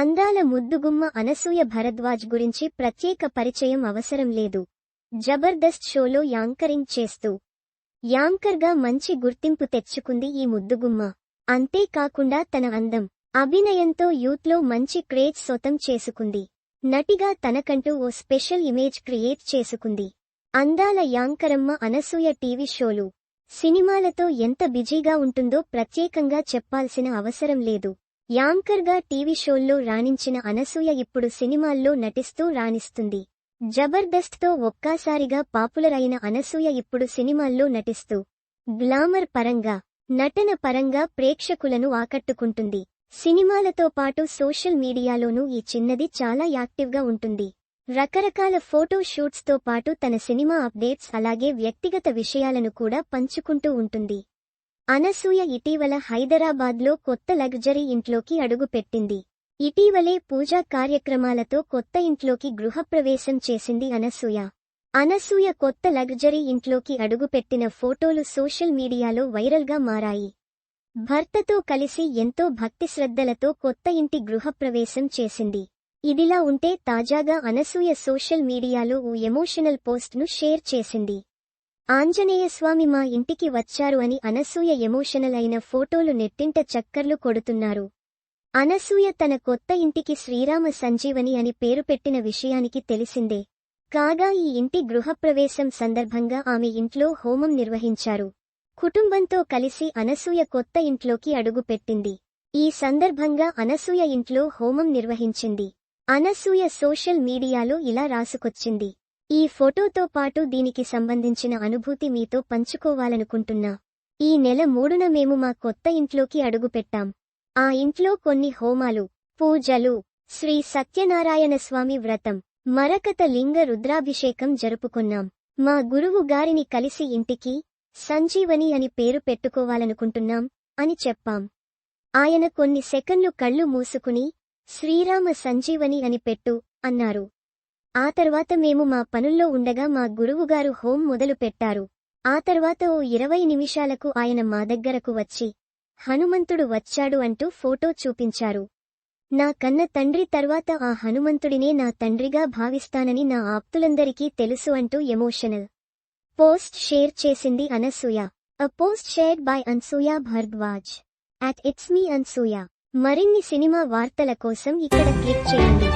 అందాల ముద్దుగుమ్మ అనసూయ భరద్వాజ్ గురించి ప్రత్యేక పరిచయం అవసరం లేదు. జబర్దస్త్ షోలో యాంకరింగ్ చేస్తూ. యాంకర్గా మంచి గుర్తింపు తెచ్చుకుంది ఈ ముద్దుగుమ్మ. అంతేకాకుండా తన అందం అభినయంతో యూత్లో మంచి క్రేజ్ సొతం చేసుకుంది. నటిగా తనకంటూ ఓ స్పెషల్ ఇమేజ్ క్రియేట్ చేసుకుంది. అందాల యాంకరమ్మ అనసూయ టీవీ షోలు. సినిమాలతో ఎంత బిజీగా ఉంటుందో ప్రత్యేకంగా చెప్పాల్సిన అవసరం లేదు. యాంకర్గా టీవీ షోల్లో రాణించిన అనసూయ ఇప్పుడు సినిమాల్లో నటిస్తూ రాణిస్తుంది. జబర్దస్త్తో ఒక్కాసారిగా పాపులర్ అయిన అనసూయ ఇప్పుడు సినిమాల్లో నటిస్తూ గ్లామర్ పరంగా నటన పరంగా ప్రేక్షకులను ఆకట్టుకుంటుంది. సినిమాలతో పాటు సోషల్ మీడియాలోనూ ఈ చిన్నది చాలా యాక్టివ్గా ఉంటుంది. రకరకాల ఫోటో షూట్స్తో పాటు తన సినిమా అప్డేట్స్ అలాగే వ్యక్తిగత విషయాలను కూడా పంచుకుంటూ ఉంటుంది. అనసూయ ఇటీవల హైదరాబాద్లో కొత్త లగ్జరీ ఇంట్లోకి అడుగుపెట్టింది. ఇటీవలే పూజా కార్యక్రమాలతో కొత్త ఇంట్లోకి గృహప్రవేశం చేసింది అనసూయ. అనసూయ కొత్త లగ్జరీ ఇంట్లోకి అడుగుపెట్టిన ఫోటోలు సోషల్ మీడియాలో వైరల్గా మారాయి. భర్తతో కలిసి ఎంతో భక్తి శ్రద్ధలతో కొత్త ఇంటి గృహప్రవేశం చేసింది. ఇదిలా ఉంటే తాజాగా అనసూయ సోషల్ మీడియాలో ఓ ఎమోషనల్ పోస్ట్ను షేర్ చేసింది. ఆంజనేయస్వామి మా ఇంటికి వచ్చారు అని అనసూయ ఎమోషనల్ అయిన ఫోటోలు నెట్టింట చక్కర్లు కొడుతున్నారు. అనసూయ తన కొత్త ఇంటికి శ్రీరామ సంజీవని అని పేరు పెట్టిన విషయానికి తెలిసిందే. కాగా ఈ ఇంటి గృహప్రవేశం సందర్భంగా ఆమె ఇంట్లో హోమం నిర్వహించారు. కుటుంబంతో కలిసి అనసూయ కొత్త ఇంట్లోకి అడుగుపెట్టింది ఈ సందర్భంగా అనసూయ ఇంట్లో హోమం నిర్వహించింది. అనసూయ సోషల్ మీడియాలో ఇలా రాసుకొచ్చింది. ఈ ఫోటోతో పాటు దీనికి సంబంధించిన అనుభూతి మీతో పంచుకోవాలనుకుంటున్నా. ఈ నెల మూడున మేము మా కొత్త ఇంట్లోకి అడుగుపెట్టాం ఆ ఇంట్లో కొన్ని హోమాలు పూజలు శ్రీ సత్యనారాయణ స్వామి వ్రతం మరకత లింగ రుద్రాభిషేకం జరుపుకున్నాం. మా గురువు గారిని కలిసి ఇంటికి సంజీవని అని పేరు పెట్టుకోవాలనుకుంటున్నాం అని చెప్పాం. ఆయన కొన్ని సెకన్లు కళ్ళు మూసుకుని శ్రీరామ సంజీవని అని పెట్టు అన్నారు. ఆ తర్వాత మేము మా పనుల్లో ఉండగా మా గురువుగారు హోం మొదలు పెట్టారు ఆ తర్వాత ఓ ఇరవై నిమిషాలకు ఆయన మా దగ్గరకు వచ్చి హనుమంతుడు వచ్చాడు అంటూ ఫోటో చూపించారు. నా కన్న తండ్రి తర్వాత ఆ హనుమంతుడినే నా తండ్రిగా భావిస్తానని నా ఆప్తులందరికీ తెలుసు అంటూ ఎమోషనల్ పోస్ట్ షేర్ చేసింది Anasuya. A post shared by Anasuya Bharadwaj. At it's me Anasuya. మరిన్ని సినిమా వార్తల కోసం ఇక్కడ క్లిక్ చేయండి.